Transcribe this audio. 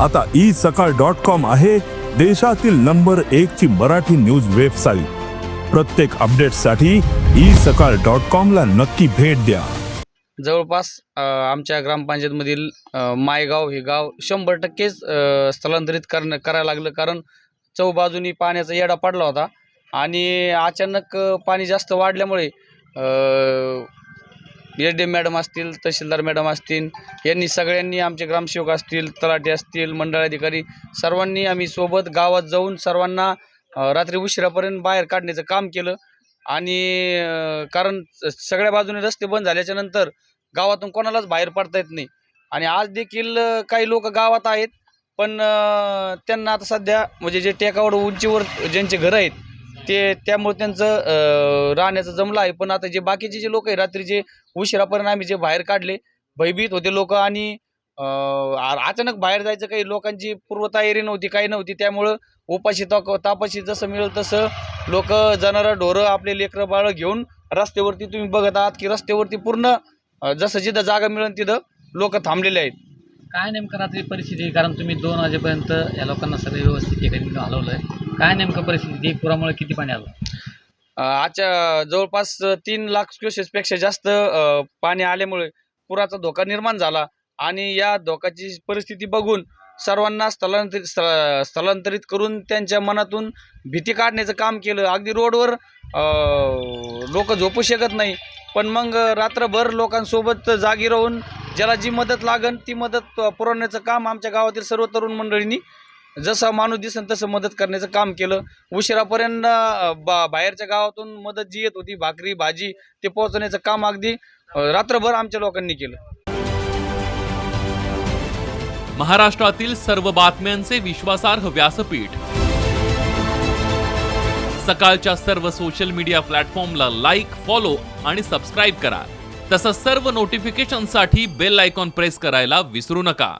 आता ई सकाळ dot com आहे देशातील नंबर एक ची मराठी न्यूज वेबसाईट. प्रत्येक अपडेटसाठी ई सकाळ डॉट कॉमला नक्की भेट द्या. जवळपास आमच्या ग्रामपंचायतमधील मायगाव हे गाव शंभर टक्केच स्थलांतरित करणं करायला लागलं कारण चौबाजूनी पाण्याचा येडा पडला होता आणि अचानक पाणी जास्त वाढल्यामुळे एस डी मॅडम असतील तहसीलदार मॅडम असतील यांनी सगळ्यांनी आमचे ग्रामसेवक असतील तलाठी असतील मंडळाधिकारी सर्वांनी आम्ही सोबत गावात जाऊन सर्वांना रात्री उशिरापर्यंत बाहेर काढण्याचं काम केलं. आणि कारण सगळ्या बाजूने रस्ते बंद झाल्याच्यानंतर गावातून कोणालाच बाहेर पडता येत नाही. आणि आज देखील काही लोक गावात आहेत पण त्यांना आता सध्या म्हणजे जे टेकावर उंचीवर ज्यांचे घरं आहेत ते त्यामुळे त्यांचं राहण्याचं जमलं आहे. पण आता जे बाकीचे जे लोक आहे रात्रीचे उशिरापर्यंत आम्ही जे बाहेर काढले भयभीत होते लोक आणि अचानक बाहेर जायचं काही लोकांची पूर्वतयारी नव्हती काही नव्हती. त्यामुळं उपाशी ताक तापाशी जसं मिळेल तसं लोक जाणारं ढोरं आपले लेकरं बाळं घेऊन रस्त्यावरती तुम्ही बघत आहात की रस्त्यावरती पूर्ण जसं जिथं जागा मिळेल तिथं लोक थांबलेले आहेत. काय नेमकं रात्री परिस्थिती कारण तुम्ही दोन वाजेपर्यंत या लोकांना सगळं व्यवस्थित ठिकाणी हलवलं आहे काय नेमकं परिस्थिती? पुरामुळे किती पाणी आलं? आजच्या जवळपास तीन लाख क्युसेसपेक्षा जास्त अ, पाणी आल्यामुळे पुराचा धोका निर्माण झाला. आणि या धोक्याची परिस्थिती बघून सर्वांना स्थलांतरित स्थ- स्थलांतरित करून त्यांच्या मनातून भीती काढण्याचं काम केलं. अगदी रोडवर लोक झोपू शकत नाही. पण मग रात्रभर लोकांसोबत जागी राहून ज्याला जी मदत लागन ती मदत पुरवण्याचं काम आमच्या गावातील सर्व तरुण मंडळींनी जसा माणूस दिसन तसं मदत करण्याचं काम केलं. उशिरापर्यंत बा बाहेरच्या गावातून मदत जी येत होती भाकरी भाजी ते पोहोचवण्याचं काम अगदी रात्रभर आमच्या लोकांनी केलं. महाराष्ट्रातील सर्व बातम्यांचे विश्वासार्ह व्यासपीठ. सकाळच्या सर्व सोशल मीडिया प्लॅटफॉर्मला लाईक फॉलो आणि सबस्क्राईब करा. तसंच सर्व नोटिफिकेशनसाठी बेल आयकॉन प्रेस करायला विसरू नका.